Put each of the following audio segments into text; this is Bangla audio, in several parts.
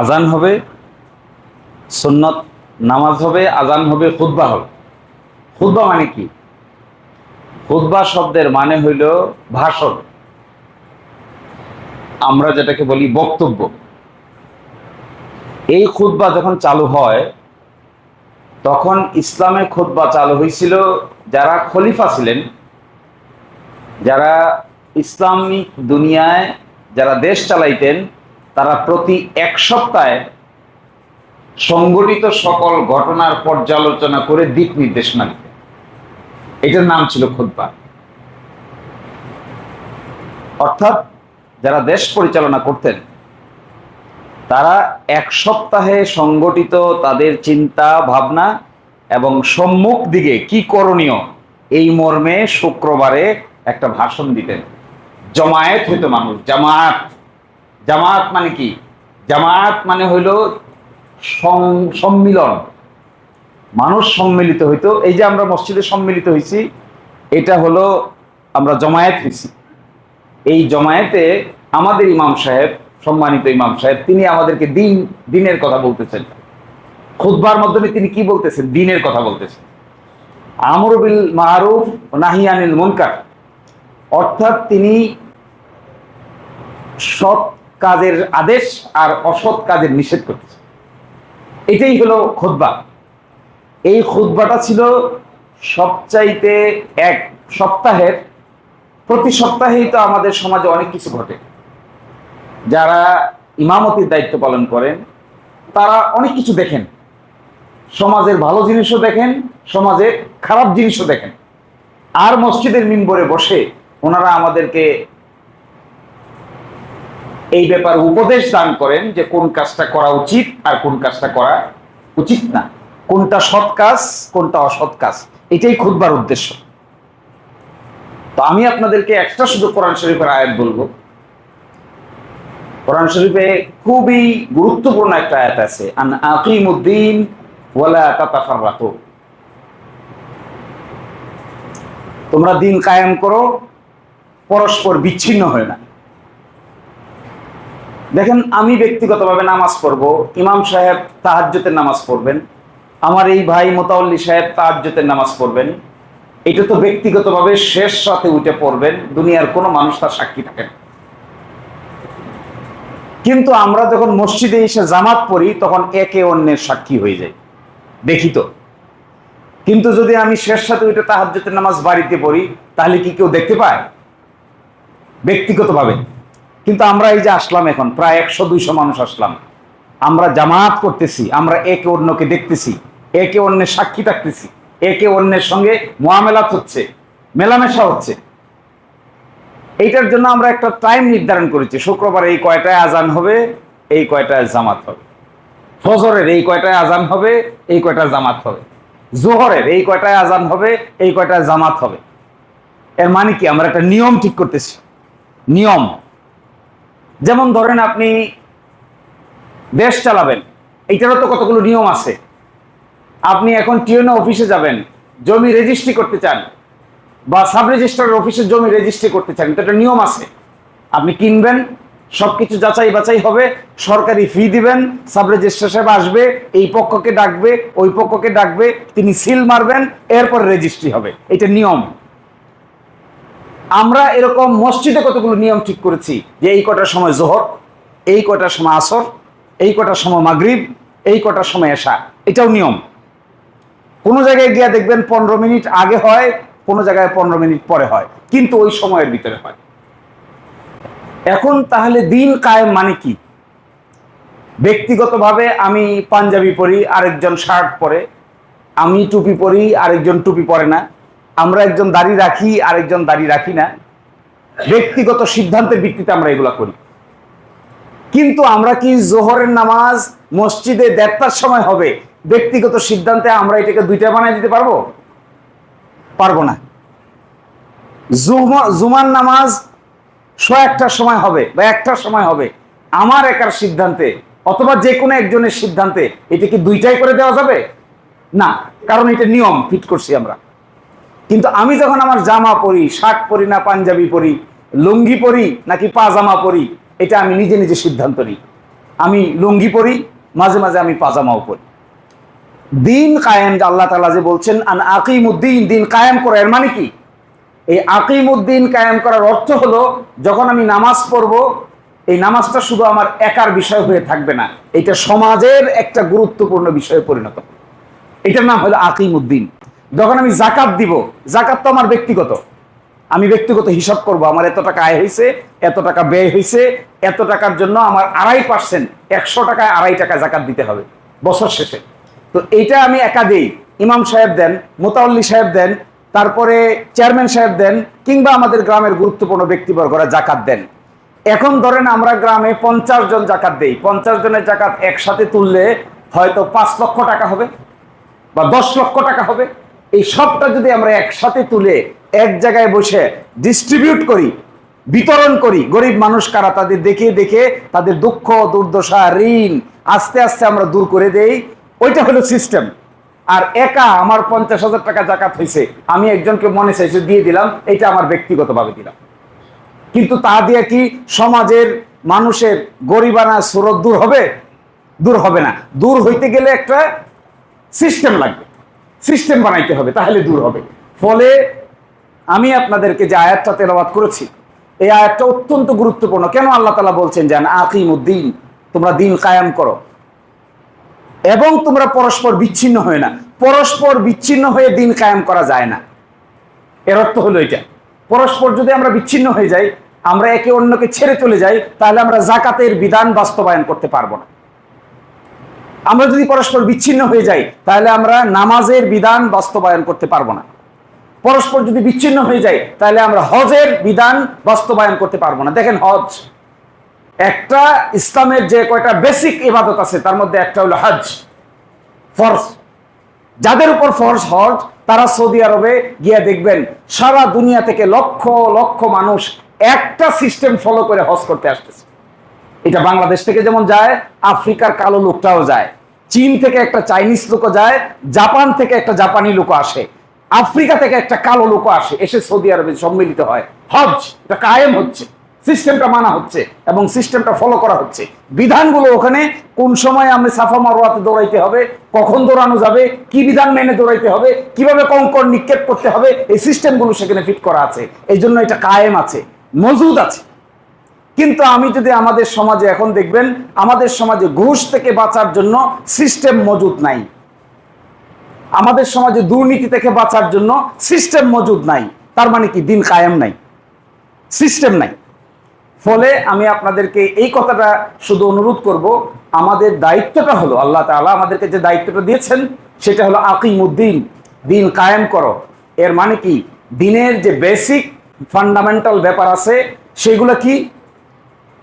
আজান হবে, সুন্নত নামাজ হবে, আজান হবে খুদ্া হবে। খুদ্া মানে কি? খুদ্া শব্দের মানে হইল ভাষণ। আমরা যেটাকে বলি বক্তব্য। এই খুদ্া যখন চালু হয়, তখন ইসলামে খুদ্া চালু হয়েছিল যারা খলিফা ছিলেন, যারা ইসলামিক দুনিয়ায় যারা দেশ চালাইতেন তারা প্রতি এক সপ্তাহে সংগঠিত সকল ঘটনার পর্যালোচনা করে দিক নির্দেশনা দিতেন। এটার নাম ছিল খুদ্া অর্থাৎ যারা দেশ পরিচালনা করতেন, তারা এক সপ্তাহে সংগঠিত তাদের চিন্তা, ভাবনা এবং সম্মুখ দিকে কি করণীয়, এই মর্মে শুক্রবারে একটা ভাষণ দিতেন। জমায়েত হইতো মানুষ জামায়াত জামায়াত মানে কি? জামায়াত মানে হইল সম্মিলন। মানুষ সম্মিলিত হইতো। এই যে আমরা মসজিদে সম্মিলিত হয়েছি এটা হলো আমরা জমায়েত হয়েছি এই জমায়েতে আমাদের ইমাম সাহেব, সম্মানিত ইমাম সাহেব, তিনি আমাদেরকে দিন, দিনের কথা বলতেছেন। খুদবার মাধ্যমে তিনি কি বলতেছেন? দিনের কথা বলতেছেন। আমরুবিল মারুফ নাহিয়ানিল মুনকার। অর্থাৎ তিনি সৎ কাজের আদেশ আর অসৎ কাজের নিষেধ করতেছেন এটাই হলো খুতবা। এই খুতবাটা ছিল সবচাইতে এক সপ্তাহের, প্রতি সপ্তাহেই তো আমাদের সমাজে অনেক কিছু ঘটে। যারা ইমামতির দায়িত্ব পালন করেন, তারা অনেক কিছু দেখেন। সমাজের ভালো জিনিসও দেখেন, সমাজের খারাপ জিনিসও দেখেন। আর মসজিদের মিম্বরে বসে ওনারা আমাদেরকে এই ব্যাপারে উপদেশ দান করেন যে কোন কাজটা করা উচিত আর কোন কাজটা করা উচিত না। কোনটা সৎ কাজ, কোনটা অসৎ কাজ, এটাই খুদবার উদ্দেশ্য। তো আমি আপনাদেরকে একটা শুধু কোরআন শরীফের আয়াত বলব। কোরআন শরীফে খুবই গুরুত্বপূর্ণ একটা আয়াত আছে, আন আকিমুদ্দিন ওয়ালা তোমরা দিন কায়েম করো, পরস্পর বিচ্ছিন্ন হয় না। দেখেন, আমি ব্যক্তিগতভাবে নামাজ পড়ব। ইমাম সাহেব তাহাজ্জতের নামাজ পড়বেন। আমার এই ভাই মোতাউল্লি সাহেব তাহাজ্জতের নামাজ পড়বেন। এটা তো ব্যক্তিগতভাবে শেষ সাথে উঠে পড়বেন। দুনিয়ার কোনো মানুষ তার সাক্ষী থাকেন কিন্তু আমরা যখন মসজিদে এসে জামাত পড়ি, তখন একে অন্যের সাক্ষী হয়ে যায় দেখি তো। কিন্তু যদি আমি শেষ সাথে উঠে তাহাজ্জতের নামাজ বাড়িতে পড়ি, তাহলে কি কেউ দেখতে পায়? ব্যক্তিগতভাবে। কিন্তু আমরা এই যে আসলাম এখন, প্রায় একশো, দুইশো মানুষ আসলাম। আমরা জামাত করতেছি, আমরা একে অন্যকে দেখতেছি, একে অন্যের সাক্ষী থাকতেছি, একে অন্যের সঙ্গে মোয়ামেলাত হচ্ছে, মেলামেশা হচ্ছে। এইটার জন্য আমরা একটা টাইম নির্ধারণ করেছি, শুক্রবার এই কয়টায় আজান হবে, এই কয়টায় জামাত হবে। ফজরের এই কয়টায় আজান হবে, এই কয়টায় জামাত হবে। জোহরের এই কয়টায় আজান হবে, এই কয়টায় জামাত হবে। এর মানে কি? আমরা একটা নিয়ম ঠিক করতেছি। নিয়ম। যেমন ধরেন আপনি দেশ চালাবেন, এইটারও তো কতগুলো নিয়ম আছে। আপনি এখন টিএনও অফিসে যাবেন, জমি রেজিস্ট্রি করতে চান বা সাব রেজিস্ট্রার অফিসে জমি রেজিস্ট্রি করতে চান, এটা একটা নিয়ম আছে। আপনি কিনবেন সব কিছু যাচাই বাছাই হবে, সরকারি ফি দিবেন সাব রেজিস্ট্রার সাহেব আসবে, এই পক্ষকে ডাকবে, ওই পক্ষকে ডাকবে, তিনি সিল মারবেন, এরপর রেজিস্ট্রি হবে, এটা নিয়ম। আমরা এরকম মসজিদে কতগুলো নিয়ম ঠিক করেছি? যে এই কটার সময় জোহর, এই কটার সময় আসর, এই কটার সময় মাগরিব, এই কটার সময় এশা। এটাও নিয়ম। কোনো জায়গায় গিয়ে দেখবেন পনেরো মিনিট আগে হয়, কোনো জায়গায় পনেরো মিনিট পরে হয়। কিন্তু ওই সময়ের ভিতরে হয়। এখন তাহলে দিন কায়েম মানে কি? ব্যক্তিগতভাবে আমি পাঞ্জাবি পরি, আরেকজন শার্ট পরে। আমি টুপি পরি, আরেকজন টুপি পরে না। আমরা একজন দাড়ি রাখি, আরেকজন দাড়ি রাখি না। ব্যক্তিগত সিদ্ধান্তের ভিত্তিতে আমরা এগুলা করি। কিন্তু আমরা কি জোহরের নামাজ মসজিদে দেড়টার সময় হবে? ব্যক্তিগত সিদ্ধান্তে আমরা এটাকে দুইটা বানাই দিতে পারব? পারব না। জুমা- জুমার নামাজ শো একটার সময় হবে বা একটার সময় হবে। আমার একার সিদ্ধান্তে অথবা যে কোনো একজনের সিদ্ধান্তে এটা কি দুইটাই করে দেওয়া যাবে? না, কারণ এটা নিয়ম ফিট করছি আমরা। কিন্তু আমি যখন আমার জামা পরি, শার্ট পরি না পাঞ্জাবি পরি, লুঙ্গি পরি নাকি পাজামা পরি, এটা আমি নিজে নিজে সিদ্ধান্ত নিই। আমি লুঙ্গি পরি, মাঝে মাঝে আমি পাজামাও পরি। দিন কায়েম আল্লাহ তালা যে বলছেন, আন আকিম উদ্দিন দিন কায়েম করে এর মানে কি? এই আকিম উদ্দিন কায়েম করার অর্থ হলো, যখন আমি নামাজ পড়ব, এই নামাজটা শুধু আমার একার বিষয় হয়ে থাকবে না, এটা সমাজের একটা গুরুত্বপূর্ণ বিষয়ে পরিণত। এটার নাম হলো আকিম উদ্দিন যখন আমি জাকাত দিব, জাকাত তো আমার ব্যক্তিগত। আমি ব্যক্তিগত হিসাব করব, আমার এত টাকা আয় হয়েছে, এত টাকা ব্যয় হয়েছে, এত টাকার জন্য আমার আড়াই পার্সেন্ট একশো টাকায় আড়াই টাকা জাকাত দিতে হবে, বছর শেষে। তো এইটা আমি একা দিই ইমাম সাহেব দেন, মোতাউল্লি সাহেব দেন, তারপরে চেয়ারম্যান সাহেব দেন, কিংবা আমাদের গ্রামের গুরুত্বপূর্ণ ব্যক্তিবর্গরা জাকাত দেন। এখন ধরেন আমরা গ্রামে পঞ্চাশ জন জাকাত দেই, পঞ্চাশ জনের জাকাত একসাথে তুললে হয়তো পাঁচ লক্ষ টাকা হবে, বা দশ লক্ষ টাকা হবে। এই সবটা যদি আমরা একসাথে তুলে এক জায়গায় বসে ডিস্ট্রিবিউট করি, বিতরণ করি, গরিব মানুষ কারা তাদের দেখে দেখে তাদের দুঃখ, দুর্দশা, ঋণ আস্তে আস্তে আমরা দূর করে দেই, ওইটা হলো সিস্টেম আর একা আমার পঞ্চাশ হাজার টাকা জাকাত হয়েছে, আমি একজনকে মনে চাইছে দিয়ে দিলাম, এটা আমার ব্যক্তিগতভাবে দিলাম। কিন্তু তা দিয়ে কি সমাজের মানুষের গরিবানা স্রোত দূর হবে? দূর হবে না। দূর হইতে গেলে একটা সিস্টেম লাগবে। সিস্টেম বানাইতে হবে, তাহলে দূর হবে। ফলে আমি আপনাদেরকে যে আয়াতটা তেলাবাদ করেছি, এই আয়াতটা অত্যন্ত গুরুত্বপূর্ণ। কেন আল্লাহ তালা বলছেন যে আকিম উদ্দিন তোমরা দিন কায়াম করো। এবং তোমরা পরস্পর বিচ্ছিন্ন হয়ে না। পরস্পর বিচ্ছিন্ন হয়ে দিন কায়াম করা যায় না। এর অর্থ হলো এটা। পরস্পর যদি আমরা বিচ্ছিন্ন হয়ে যাই, আমরা একে অন্যকে ছেড়ে চলে যাই, তাহলে আমরা জাকাতের বিধান বাস্তবায়ন করতে পারব না। আমরা যদি পরস্পর বিচ্ছিন্ন হয়ে যাই, তাহলে আমরা নামাজের বিধান বাস্তবায়ন করতে পারব না। পরস্পর যদি বিচ্ছিন্ন হয়ে যায় তাহলে আমরা হজের বিধান বাস্তবায়ন করতে পারব না। দেখেন হজ। একটা ইসলামের যে কয়টা বেসিক ইবাদত আছে, তার মধ্যে একটা হলো হজ, ফরজ। যাদের উপর ফরজ হজ, তারা সৌদি আরবে গিয়ে দেখবেন, সারা দুনিয়া থেকে লক্ষ লক্ষ মানুষ একটা সিস্টেম ফলো করে হজ করতে আসতেছে। এটা বাংলাদেশ থেকে যেমন যায়, আফ্রিকার কালো লোকটাও যায়। চীন থেকে একটা চাইনিজ লোকও যায়, জাপান থেকে একটা জাপানি লোক আসে। আফ্রিকা থেকে একটা কালো লোক আসে, এসে সৌদি আরবে সম্মিলিত হয়। হজ এটা কায়েম হচ্ছে। সিস্টেমটা মানা হচ্ছে এবং সিস্টেমটা ফলো করা হচ্ছে। বিধানগুলো ওখানে, কোন সময় আমরা সাফা মারোয়াতে দৌড়াইতে হবে, কখন দৌড়ানো যাবে, কি বিধান মেনে দৌড়াইতে হবে, কীভাবে কঙ্কর নিক্ষেপ করতে হবে, এই সিস্টেমগুলো সেখানে ফিট করা আছে। এই জন্য এটা কায়েম আছে, মজুদ আছে। কিন্তু আমি যদি আমাদের সমাজে এখন দেখবেন, আমাদের সমাজে ঘুষ থেকে বাঁচার জন্য সিস্টেম মজুদ নাই। আমাদের সমাজে দুর্নীতি থেকে বাঁচার জন্য সিস্টেম মজুদ নাই। তার মানে কি? দিন কায়েম নাই। সিস্টেম নাই। ফলে আমি আপনাদেরকে এই কথাটা শুধু অনুরোধ করব, আমাদের দায়িত্বটা হলো, আল্লাহ তাআলা আমাদেরকে যে দায়িত্বটা দিয়েছেন, সেটা হলো আকিমুদ্দিন, দিন কায়েম করো। এর মানে কি? দিনের যে বেসিক ফান্ডামেন্টাল ব্যাপার আছে, সেগুলো কি?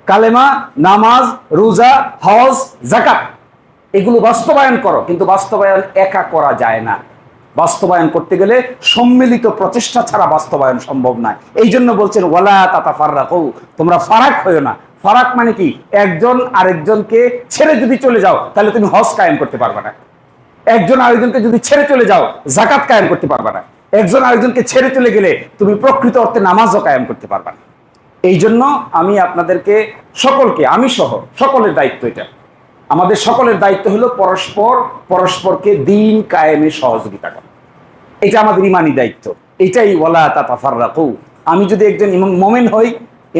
কালেমা, নামাজ, রোজা, হজ জাকাত এগুলো বাস্তবায়ন করো, কিন্তু বাস্তবায়ন একা করা যায় না। বাস্তবায়ন করতে গেলে সম্মিলিত প্রচেষ্টা ছাড়া বাস্তবায়ন সম্ভব নয়। এই জন্য বলছেন, ওয়ালা তাতা ফাররাকু তোমরা ফারাক হয়েও না। ফারাক মানে কি? একজন আরেকজনকে ছেড়ে যদি চলে যাও, তাহলে তুমি হজ কায়েম করতে পারবে না। একজন আরেকজনকে যদি ছেড়ে চলে যাও জাকাত কায়েম করতে পারবে না। একজন আরেকজনকে ছেড়ে চলে গেলে তুমি প্রকৃত অর্থে নামাজও কায়েম করতে পারবে না। এই জন্য আমি আপনাদেরকে সকলকে, আমি সহ, সকলের দায়িত্ব এটা। আমাদের সকলের দায়িত্ব হলো পরস্পর, পরস্পরকে দিন কায়েমে সহযোগিতা করা। এটা আমাদের ইমানি দায়িত্ব। এটাই ওয়ালা তাতাফার রাখু আমি যদি একজন মোমেন হই,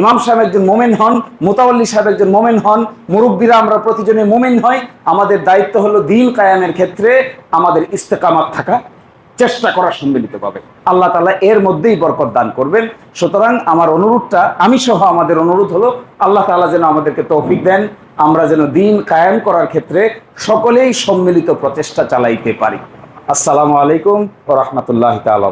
ইমাম সাহেব একজন মোমেন হন মোতাবল্লি সাহেব একজন মোমেন হন, মুরব্বীরা আমরা প্রতিজনে মোমেন হই, আমাদের দায়িত্ব হলো দিন কায়ামের ক্ষেত্রে আমাদের ইস্তেকামাত থাকা। চেষ্টা করা সম্মিলিতভাবে। আল্লাহ তালা এর মধ্যেই বরকত দান করবেন। সুতরাং আমার অনুরোধটা, আমি সহ আমাদের অনুরোধ হলো, আল্লাহ তালা যেন আমাদেরকে তৌফিক দেন, আমরা যেন দিন কায়েম করার ক্ষেত্রে সকলেই সম্মিলিত প্রচেষ্টা চালাইতে পারি। আসসালামু আলাইকুম ও রহমতুল্লাহ তালা